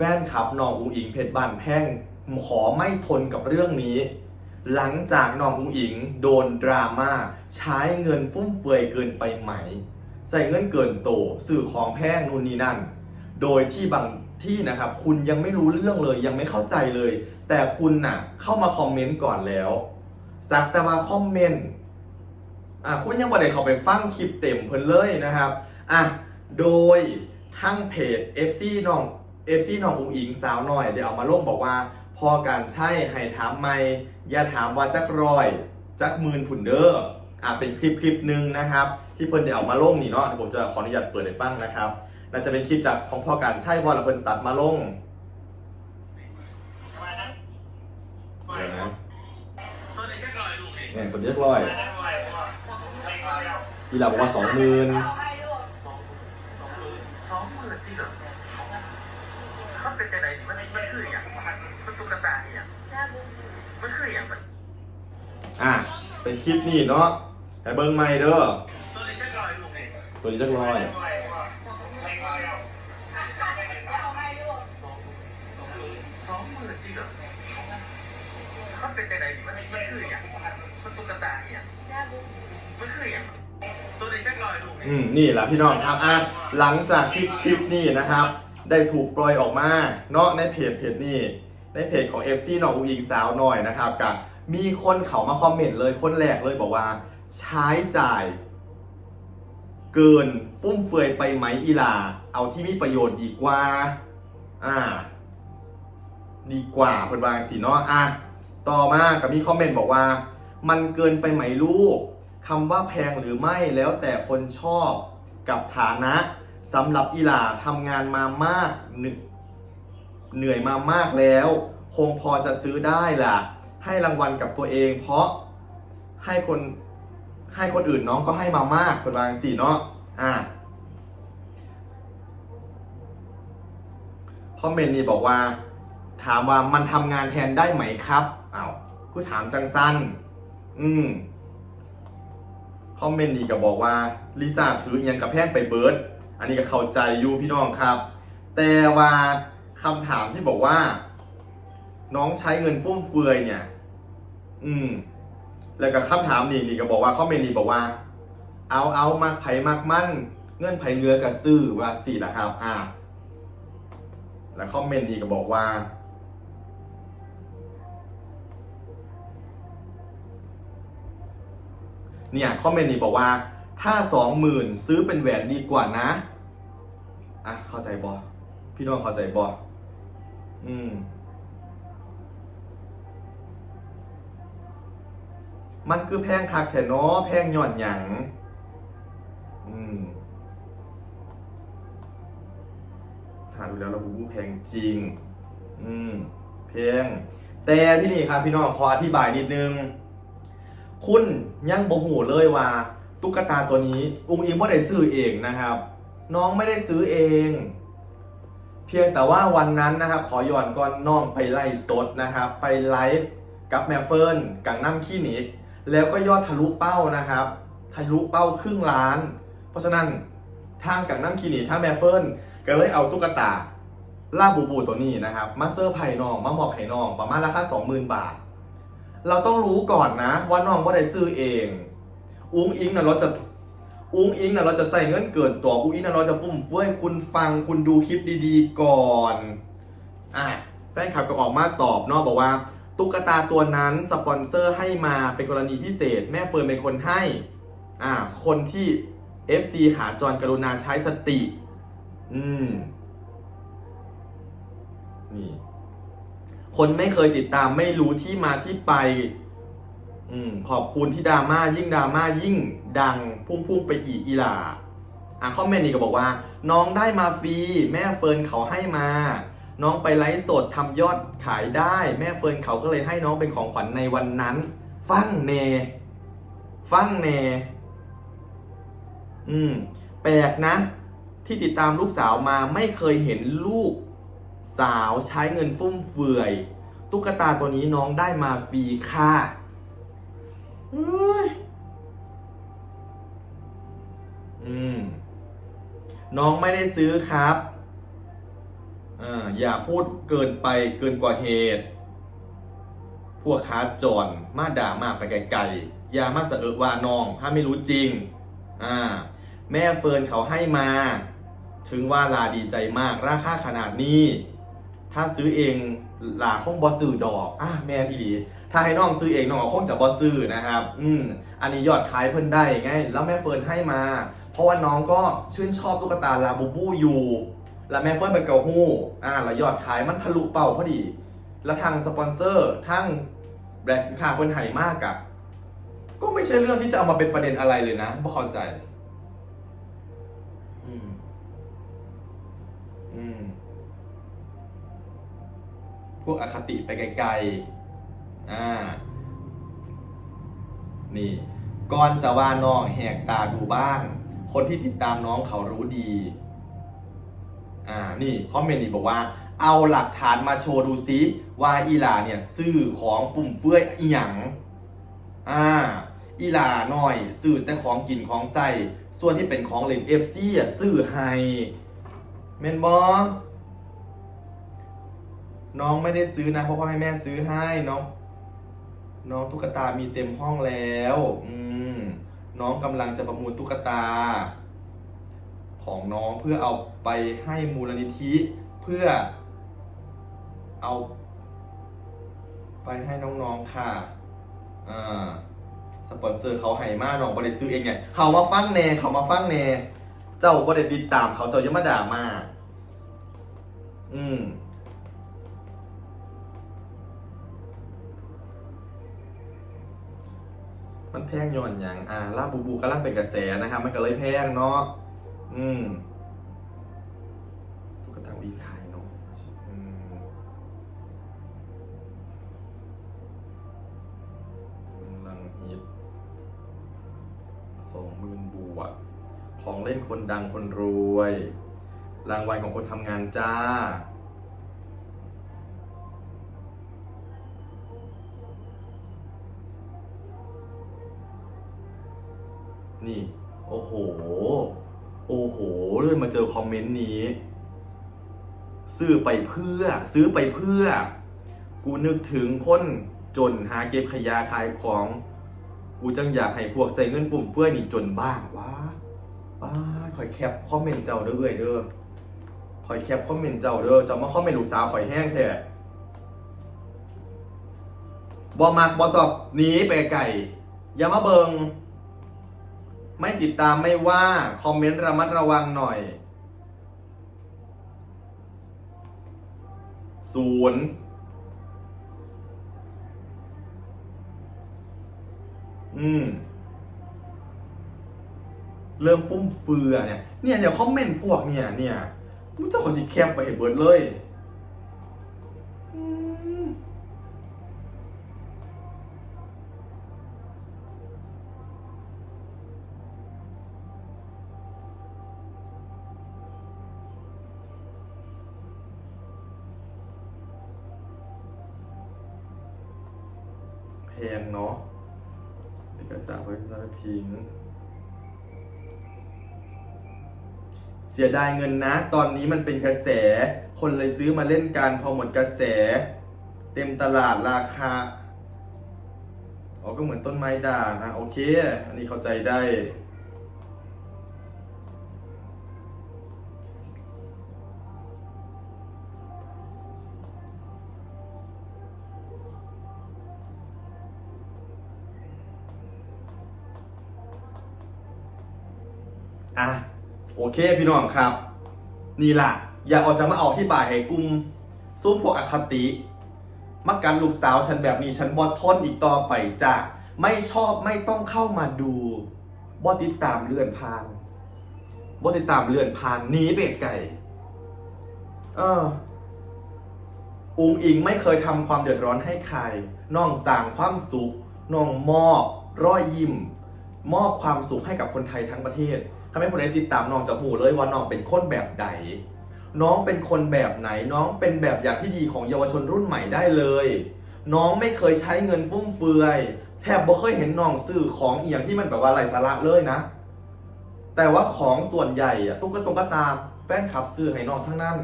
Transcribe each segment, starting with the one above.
ฟนคลับน้องอุ๋งอิงเพชรบ้านแพ่งขอไม่ทนกับเรื่องนี้ หลังจากน้องอุ๋งอิงโดนดราม่าใช้เงินฟุ่มเฟือยเกินไปไหม ใส่เงินเกินโตสื่อของแพงนู่นนี่นั่น โดยที่บางที่นะครับคุณยังไม่รู้เรื่องเลยยังไม่เข้าใจเลย แต่คุณน่ะเข้ามาคอมเมนต์ก่อนแล้วสักแต่ว่าคอมเมนต์อะคุณยังบ่ได้เข้าไปฟังคลิปเต็มเพิ่นเลยนะครับอะโดยทั้งเพจ FC น้อง FC น้องอุ๋งอิงสาวหน่อยเดี๋ยวเอามาลงบอกว่า พอการใช่ให้ถามไม่อย่าถามว่าจักรอย จักหมื่นผุนเดอร์อะเป็นคลิปคลิปหนึ่งนะครับ ที่เพิ่นเดี๋ยวเอามาลงนี่เนาะเดี๋ยวผมจะขออนุญาตเปิดให้ฟังนะครับน่าจะเป็นคลิปจากของพ่อการใช่บอลแล้วเพิ่นตัดมาลงเดี๋ยวนะตัวนี้ก็ลอยลูกเองเนี่ยเพิ่นเรียกร้อยทีหลังบอกว่าสองหมื่น สองหมื่นที่เหรอ มันเป็นใจไหนนี่มันมันคืออย่างมันตุ๊กตาอย่างมันคืออย่างมันอะเป็นคลิปนี่เนาะให้เบิ่งใหม่เด้อตัวนี้ก็ลอยลูกเองตัวนี้จักร้อยสองหมื่นที่เหรอมันเป็นใจไหนนี่มันมันคืออย่างมันตุ๊กตาอย่างมันคืออย่างตัวนี้ก็ลอยลูกเองอืมนี่แหละพี่น้องครับอะหลังจากคลิปคลิปนี้นะครับ ได้ถูกปล่อยออกมาเนาะในเพจเพจนี้ในเพจของ FC น้องอุงอิงสาวหน่อยนะครับกับมีคนเขามาคอมเมนต์เลยคนแรกเลยบอกว่า ใช้จ่าย เกินฟุ่มเฟือยไปไหมอีหลา เอาที่มีประโยชน์ดีกว่า อ่า ดีกว่าเพิ่นว่าสิเนาะอะต่อมากับมีคอมเมนต์บอกว่า มันเกินไปไหมลูกคำว่าแพงหรือไม่แล้วแต่คนชอบกับฐานะ สำหรับอีหลาทำงานมามากเหนื่อยมามากแล้ว คงพอจะซื้อได้ล่ะ ให้รางวัลกับตัวเอง เพราะให้คนให้คนอื่นน้องก็ให้มามากคนวางสี่เนาะอะคอมเมนต์นี้บอกว่า ถามว่ามันทำงานแทนได้ไหมครับอ้าวกูถามจังสั้นอืมคอมเมนต์นี้ก็บอกว่าลิซ่าถืออยังกับแพงไปเบิร์ด อันนี้ก็เข้าใจอยู่พี่น้องครับ แต่ว่าคำถามที่บอกว่า น้องใช้เงินฟุ่มเฟือยเนี่ย อืม แล้วก็คำถามนี่นี่ก็บอกว่าคอมเมนต์นี้บอกว่า เอาเอามากไผมากมั่น เงื่อนไผเรือกับซื้อว่าสี่ละครับ อ่า แล้วคอมเมนต์นี้ก็บอกว่าเนี่ยคอมเมนต์นี้บอกว่า ถ้าสองหมื่นซื้อเป็นแหวนดีกว่านะ เข้าใจบอพี่น้องเข้าใจบออืม มันคือแพงคักแถเนาะแพงหย่อนหยังอืมถ้าดูแล้วเราบูแพงจริง อืมแพงแต่ที่นี่ครับพี่น้องขออธิบายนิดนึง คุณยังบ่หูเลยว่าตุ๊กตาตัวนี้ อุ้งอิงไม่ได้ซื้อเองนะครับ น้องไม่ได้ซื้อเอง เพียงแต่ว่าวันนั้นนะครับขอย้อนก่อนน้องไปไล่สดนะครับ ไปไลฟ์กับแมเฟิร์นกังน้ำขี้นิกแล้วก็ยอดทะลุเป้านะครับ ทะลุเป้าครึ่งล้าน เพราะฉะนั้นทางกังน้ำขี้นิกทางแมเฟิร์นก็เลยเอาตุ๊กตาล่าบูบูตัวนี้นะครับมาเซอร์ไผ่น้องมาหมอบให้น้องประมาณราคา20,000 บาท เราต้องรู้ก่อนนะว่าน้องว่าได้ซื้อเอง อุ้งอิงนะเราจะ อุ้งอิงนะเราจะใส่เงินเกินตัวอุ้งอิงนะเราจะฟุ่มเฟือยคุณฟังคุณดูคลิปดีๆก่อนอะแฟนคลับก็ออกมาตอบเนาะบอกว่า ตุ๊กตาตัวนั้นสปอนเซอร์ให้มาเป็นกรณีพิเศษ แม่เฟิร์นเป็นคนให้อ่าคนที่ FC ขาจรกรุณาใช้สติ อืมนี่คนไม่เคยติดตามไม่รู้ที่มาที่ไป อมขอบคุณที่ดราม่ายิ่งดราม่ายิ่งดังพุ่งๆไปอีกอีหลาอะคอมเมนต์นี้ก็บอกว่า น้องได้มาฟรีแม่เฟิร์นเขาให้มา น้องไปไลฟ์สดทำยอดขายได้ แม่เฟิร์นเขาก็เลยให้น้องเป็นของขวัญในวันนั้น ฟังเน ฟังเน อืม แปลกนะ ที่ติดตามลูกสาวมาไม่เคยเห็นลูกสาวใช้เงินฟุ่มเฟือย ตุ๊กตาตัวนี้น้องได้มาฟรีค่ะ อุ๊ยอืม น้องไม่ได้ซื้อครับอ่าอย่าพูดเกินไปเกินกว่าเหตุ พวกค้าจรมาด่ามาไปไกลๆอย่ามาเสอะว่าน้องถ้าไม่รู้จริง อ่า แม่เฟิร์นเขาให้มา ถึงว่าลาดีใจมาก ราคาขนาดนี้ ถ้าซื้อเองลาคงบอซื้อดอกอะแม่พี่ดีถ้าให้น้องซื้อเองน้องก็คงจะบอซื้อนะครับ อืมอันนี้ยอดขายเพิ่นได้ไงแล้วแม่เฟิร์นให้มา เพราะว่าน้องก็ชื่นชอบตุ๊กตาลาบูบูอยู่ แล้วแม่เฟิร์นเป็นเกาหู้อ่าแล้วยอดขายมันทะลุเป้าพอดี แล้วทางสปอนเซอร์ทั้งแบรนด์สินค้าคนไทยมากอะก็ไม่ใช่เรื่องที่จะเอามาเป็นประเด็นอะไรเลยนะบ่เข้าใจ วกอคติไปไกลๆอ่านี่ก่อนจะว่าน้องแหกตาดูบ้าง คนที่ติดตามน้องเขารู้ดี อ่า นี่คอมเมนต์นี่บอกว่า เอาหลักฐานมาโชว์ดูซิว่าอีหลาเนี่ยซื้อของฟุ่มเฟือยอีหยังอ่า อีหลาหน่อยซื้อแต่ของกินของใส่ ส่วนที่เป็นของเล่นเอฟซีอะซื้อให้เมนบอ น้องไม่ได้ซื้อนะ เพราะว่าให้แม่ซื้อให้น้อง น้องตุ๊กตามีเต็มห้องแล้ว อืมน้องกำลังจะประมูลตุ๊กตา ของน้องเพื่อเอาไปให้มูลนิธิเพื่อเอา ไปให้น้องๆค่ะอ่าสปอนเซอร์เขาให้มาน้องบริซื้อเองไงเขามาฟังแน่เขามาฟังแน่เจ้าบริติดตามเขาเจ้ายังมาด่ามา อืม มันแพงย้อนอย่างอ่าลาบูบูกำลังเป็นกระแสนะครับมันก็เลยแพงเนาะอืมตุ๊กตาวีขายเนาะอืมกำลังฮิตสองหมื่นบวกของเล่นคนดังคนรวย รางวัลของคนทำงานจ้า นี่ โอ้โห โอ้โหเลยมาเจอคอมเมนต์นี้ ซื้อไปเพื่อ ซื้อไปเพื่อ กูนึกถึงคนจนหาเก็บขยะขายของ กูจังอยากให้พวกใส่เงินฟุ่มเฟือยนี่จนบ้างวะบ้าคอยแคปคอมเมนต์เจ้าเด้อเอ้ยเด้อคอยแคปคอมเมนต์เจ้าเด้อเจ้ามาคอมเมนต์ลูกสาวคอยแห้งแท้บอมักบอสอบหนีไปไก่อย่ามาเบิง ไม่ติดตามไม่ว่าคอมเมนต์ระมัดระวังหน่อยศูนย์อืม เริ่มฟุ่มเฟือเนี่ย เนี่ยเดี๋ยวคอมเมนต์พวกเนี่ยเนี่ยมึงเจะขอสิแคปไปเห็นเบิร์ดเลย งเนาะเอกสารบริษัทพิง เสียดายเงินนะ ตอนนี้มันเป็นกระแส คนเลยซื้อมาเล่นกันพอหมดกระแส เต็มตลาดราคา อ๋อ ก็เหมือนต้นไม้ด่างอะโอเค อันนี้เข้าใจได้ อะโอเคพี่น้องครับ นี่ล่ะ อย่าออกจากมาออกที่บ่ายให้กลุ่มซุ้มพวกอคติมักกันลูกสาวฉันแบบนี้ฉันบอทนอีกต่อไปจ้ะไม่ชอบไม่ต้องเข้ามาดูบอติดตามเลื่อนผ่านบอติดตามเลื่อนผ่านหนีไปไก่เอออุงอิงไม่เคยทำความเดือดร้อนให้ใครน้องสั่งความสุขน้องมอบรอยยิ้ม มอบความสุขให้กับคนไทยทั้งประเทศ ทำให้คนได้ติดตามน้องจะหูเลยว่าน้องเป็นคนแบบใด น้องเป็นคนแบบไหน น้องเป็นแบบอย่างที่ดีของเยาวชนรุ่นใหม่ได้เลย น้องไม่เคยใช้เงินฟุ่มเฟือยแทบบ่เคยเห็นน้องซื้อของเอียงที่มันแบบว่าไร้สาระเลยนะ แต่ว่าของส่วนใหญ่อะตุ๊กตาตุ๊กตาแฟนคลับซื้อให้น้องทั้งนั้น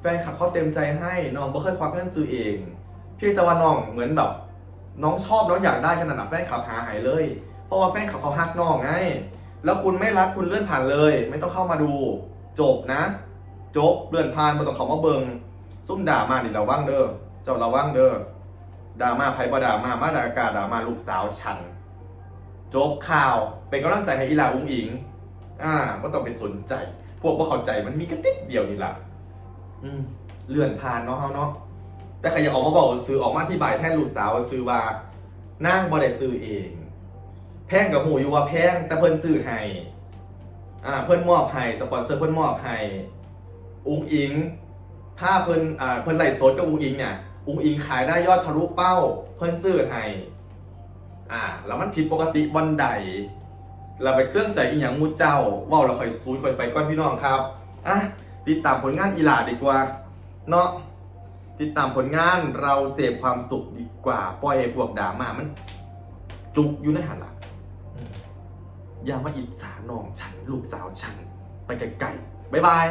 แฟนคลับเขาเต็มใจให้น้องบ่เคยควักเงินซื้อเองเพียงแต่ว่าน้องเหมือนแบบ น้องชอบน้องอยากได้ขนาดนั้นแฟนคลับหาหายเลย เพราะว่าแฟนคลับเขาฮักน้องไง แล้วคุณไม่รักคุณเลื่อนผ่านเลย ไม่ต้องเข้ามาดู จบนะ จบเลื่อนผ่านมาต้องเขามาเบิงซุ่มด่ามาดิเระวังเด้อเจ้าเระวังเด้อด่ามาไพ่บ่ด่ามามาด่าอากาศด่ามาลูกสาวฉัน จบข่าวเป็นกำลังใจให้อีหลาอุ้งอิง อ่าก็ต้องไปสนใจ พวกบ่เข้าใจมันมีกันติดเดียวนี่ล่ะอืมเลื่อนผ่านเนาะเฮาเนาะแต่ใครอยากออกมาบอกซื้อออกมาที่บ่ายแทนลูกสาวซื้อว่านั่งบ่ได้ซื้อเอง แพงกับหูอยู่ว่าแพงแต่เพิ่นซื้อให้อ่าเพิ่นมอบให้สปอนเซอร์เพิ่นมอบให้อุ้งอิงถ้าเพิ่นอ่าเพิ่นไล่สดกับอุ้งอิงเนี่ยอุ้งอิงขายได้ยอดทะลุเป้า เพิ่นซื้อให้อ่าแล้วมันผิดปกติวันใดเราไปเครื่องใจอีหยังมูเจ้าว้าเราคอยซูนคอยไปก่อนพี่น้องครับอะติดตามผลงานอีหลาดีกว่าเนาะติดตามผลงานเราเสพความสุขดีกว่า ปล่อยให้พวกดราม่ามัน จุกอยู่ในหันหลัง อย่ามาอิจฉาน้องฉัน ลูกสาวฉัน ไปไกลๆบ๊ายบาย